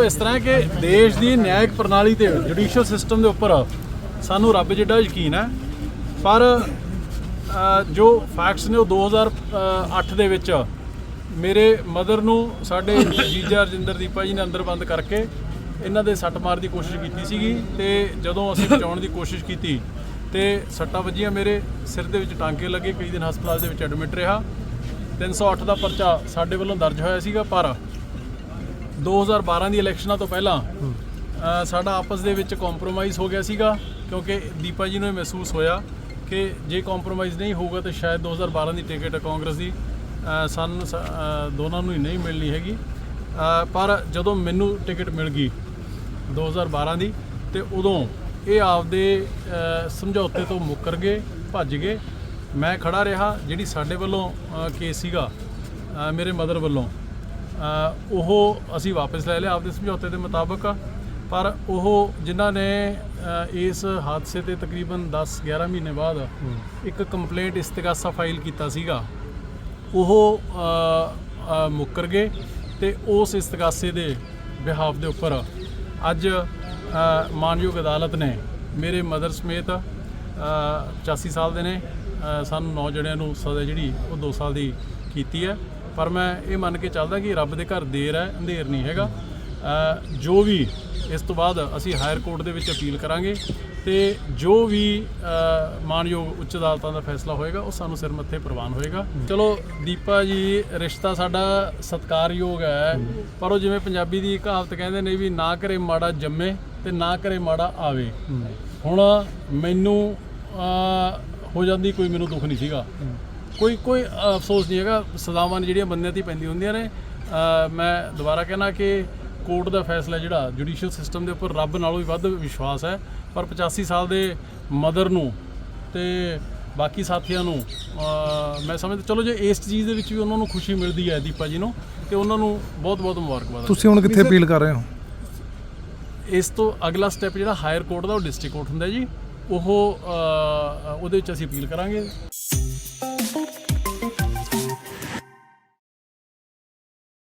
ਦੇਖੋ, ਇਸ ਤਰ੍ਹਾਂ ਹੈ ਕਿ ਦੇਸ਼ ਦੀ ਨਿਆਇਕ ਪ੍ਰਣਾਲੀ ਤੇ ਜੁਡੀਸ਼ੀਅਲ ਸਿਸਟਮ ਦੇ ਉੱਪਰ ਸਾਨੂੰ ਰੱਬ ਜਿੱਡਾ ਯਕੀਨ ਹੈ। ਪਰ ਜੋ ਫੈਕਟਸ ਨੇ ਉਹ 2008 ਦੇ ਵਿੱਚ ਮੇਰੇ ਮਦਰ ਨੂੰ, ਸਾਡੇ ਜੀਜਾ ਰਜਿੰਦਰਦੀਪਾ ਜੀ ਨੇ ਅੰਦਰ ਬੰਦ ਕਰਕੇ ਇਹਨਾਂ ਦੇ ਸੱਟ ਮਾਰ ਦੀ ਕੋਸ਼ਿਸ਼ ਕੀਤੀ ਸੀਗੀ ਤੇ ਜਦੋਂ ਅਸੀਂ ਬਚਾਉਣ ਦੀ ਕੋਸ਼ਿਸ਼ ਕੀਤੀ ਤੇ ਸੱਟਾਂ ਵੱਜੀਆਂ ਮੇਰੇ ਸਿਰ ਦੇ ਵਿੱਚ ਟਾਂਕੇ ਲੱਗੇ, ਕਈ ਦਿਨ ਹਸਪਤਾਲ ਦੇ ਵਿੱਚ ਐਡਮਿਟ ਰਿਹਾ। 308 ਦਾ ਪਰਚਾ ਸਾਡੇ ਵੱਲੋਂ ਦਰਜ ਹੋਇਆ ਸੀਗਾ, ਪਰ 2012 ਦੀ ਇਲੈਕਸ਼ਨਾਂ ਤੋਂ ਪਹਿਲਾਂ ਸਾਡਾ ਆਪਸ ਦੇ ਵਿੱਚ ਕੰਪਰੋਮਾਈਜ਼ ਹੋ ਗਿਆ ਸੀਗਾ ਕਿਉਂਕਿ ਦੀਪਾ ਜੀ ਨੂੰ ਇਹ ਮਹਿਸੂਸ ਹੋਇਆ ਕਿ ਜੇ ਕੰਪਰੋਮਾਈਜ਼ ਨਹੀਂ ਹੋਊਗਾ ਤਾਂ ਸ਼ਾਇਦ 2012 ਦੀ ਟਿਕਟ ਕਾਂਗਰਸ ਦੀ ਅ, ਸਾਨੂੰ ਦੋਨਾਂ ਨੂੰ ਹੀ ਨਹੀਂ ਮਿਲਣੀ ਹੈਗੀ। ਪਰ ਜਦੋਂ ਮੈਨੂੰ ਟਿਕਟ ਮਿਲ ਗਈ 2012 ਦੀ ਤੇ ਉਦੋਂ ਇਹ ਆਪਦੇ ਸਮਝੌਤੇ ਤੋਂ ਮੁੱਕਰ ਗਏ ਭੱਜ ਗਏ। ਮੈਂ ਖੜਾ ਰਿਹਾ ਜਿਹੜੀ ਸਾਡੇ ਵੱਲੋਂ ਕੇਸ ਸੀਗਾ ਮੇਰੇ ਮਦਰ ਵੱਲੋਂ। ਉਹ ਅਸੀਂ ਵਾਪਸ ਲੈ ਲਿਆ ਆਪਦੇ ਸਮਝੌਤੇ ਦੇ ਮੁਤਾਬਕ। ਪਰ ਉਹ ਜਿਨ੍ਹਾਂ ਨੇ ਇਸ ਹਾਦਸੇ ਤੇ ਤਕਰੀਬਨ 10-11 ਮਹੀਨੇ ਬਾਅਦ ਇੱਕ ਕੰਪਲੇਂਟ ਇਸਤਗਾਸਾ ਫਾਈਲ ਕੀਤਾ ਸੀਗਾ ਉਹ ਮੁੱਕਰ ਗਏ ਤੇ ਉਸ ਇਸਤਗਾਸੇ ਦੇ ਬਿਹਾਫ ਦੇ ਉੱਪਰ ਅੱਜ ਮਾਨਯੋਗ ਅਦਾਲਤ ਨੇ ਮੇਰੇ ਮਦਰ ਸਮੇਤ ਅ, 85 ਸਾਲ ਦੇ ਨੇ ਸਾਨੂੰ ਨੌ ਜਣਿਆਂ ਨੂੰ ਸਜ਼ਾ ਜਿਹੜੀ ਉਹ 2 ਸਾਲ ਦੀ ਕੀਤੀ ਹੈ। ਪਰ ਮੈਂ ਇਹ ਮੰਨ ਕੇ ਚੱਲਦਾ ਕਿ ਰੱਬ ਦੇ ਘਰ ਦੇਰ ਹੈ ਅੰਧੇਰ ਨਹੀਂ ਹੈਗਾ। ਜੋ ਵੀ ਇਸ ਤੋਂ ਬਾਅਦ ਅਸੀਂ ਹਾਇਰ ਕੋਰਟ ਦੇ ਵਿੱਚ ਅਪੀਲ ਕਰਾਂਗੇ ਤੇ ਜੋ ਵੀ ਮਾਨਯੋਗ ਉੱਚ ਅਦਾਲਤਾਂ ਦਾ ਫੈਸਲਾ ਹੋਏਗਾ ਉਹ ਸਾਨੂੰ ਸਿਰ ਮੱਥੇ ਪ੍ਰਵਾਨ ਹੋਏਗਾ। ਚਲੋ ਦੀਪਾ ਜੀ ਰਿਸ਼ਤਾ ਸਾਡਾ ਸਤਿਕਾਰਯੋਗ ਹੈ ਪਰ ਉਹ ਜਿਵੇਂ ਪੰਜਾਬੀ ਦੀ ਕਹਾਵਤ ਕਹਿੰਦੇ ਨੇ ਵੀ ਨਾ ਕਰੇ ਮਾੜਾ ਜੰਮੇ ਤੇ ਨਾ ਕਰੇ ਮਾੜਾ ਆਵੇ। ਹੁਣ ਮੈਨੂੰ ਹੋ ਜਾਂਦੀ ਕੋਈ ਮੈਨੂੰ ਦੁੱਖ ਨਹੀਂ ਸੀਗਾ। ਕੋਈ ਕੋਈ ਅਫਸੋਸ ਨਹੀਂ ਹੈਗਾ ਸਜ਼ਾਵਾਂ ਨੇ ਜਿਹੜੀਆਂ ਬੰਦਿਆਂ ਤੇ ਪੈਂਦੀਆਂ ਹੁੰਦੀਆਂ ਨੇ। ਮੈਂ ਦੁਬਾਰਾ ਕਹਿਣਾ ਕਿ ਕੋਰਟ ਦਾ ਫੈਸਲਾ ਜਿਹੜਾ ਜੁਡੀਸ਼ੀਅਲ ਸਿਸਟਮ ਦੇ ਉੱਪਰ ਰੱਬ ਨਾਲੋਂ ਵੀ ਵੱਧ ਵਿਸ਼ਵਾਸ ਹੈ ਪਰ 85 ਸਾਲ ਦੇ ਮਦਰ ਨੂੰ ਤੇ ਬਾਕੀ ਸਾਥੀਆਂ ਨੂੰ ਮੈਂ ਸਮਝਦਾ ਚਲੋ ਜੇ ਇਸ ਚੀਜ਼ ਦੇ ਵਿੱਚ ਵੀ ਉਹਨਾਂ ਨੂੰ ਖੁਸ਼ੀ ਮਿਲਦੀ ਹੈ ਦੀਪਾ ਜੀ ਨੂੰ ਤੇ ਉਹਨਾਂ ਨੂੰ ਬਹੁਤ ਬਹੁਤ ਮੁਬਾਰਕਬਾਦ। ਤੁਸੀਂ ਹੁਣ ਕਿੱਥੇ ਅਪੀਲ ਕਰ ਰਹੇ ਹੋ? ਇਸ ਤੋਂ ਅਗਲਾ ਸਟੈਪ ਜਿਹੜਾ ਹਾਇਰ ਕੋਰਟ ਦਾ ਉਹ ਡਿਸਟ੍ਰਿਕਟ ਕੋਰਟ ਹੁੰਦਾ ਜੀ ਉਹ ਉਹਦੇ ਵਿੱਚ ਅਸੀਂ ਅਪੀਲ ਕਰਾਂਗੇ।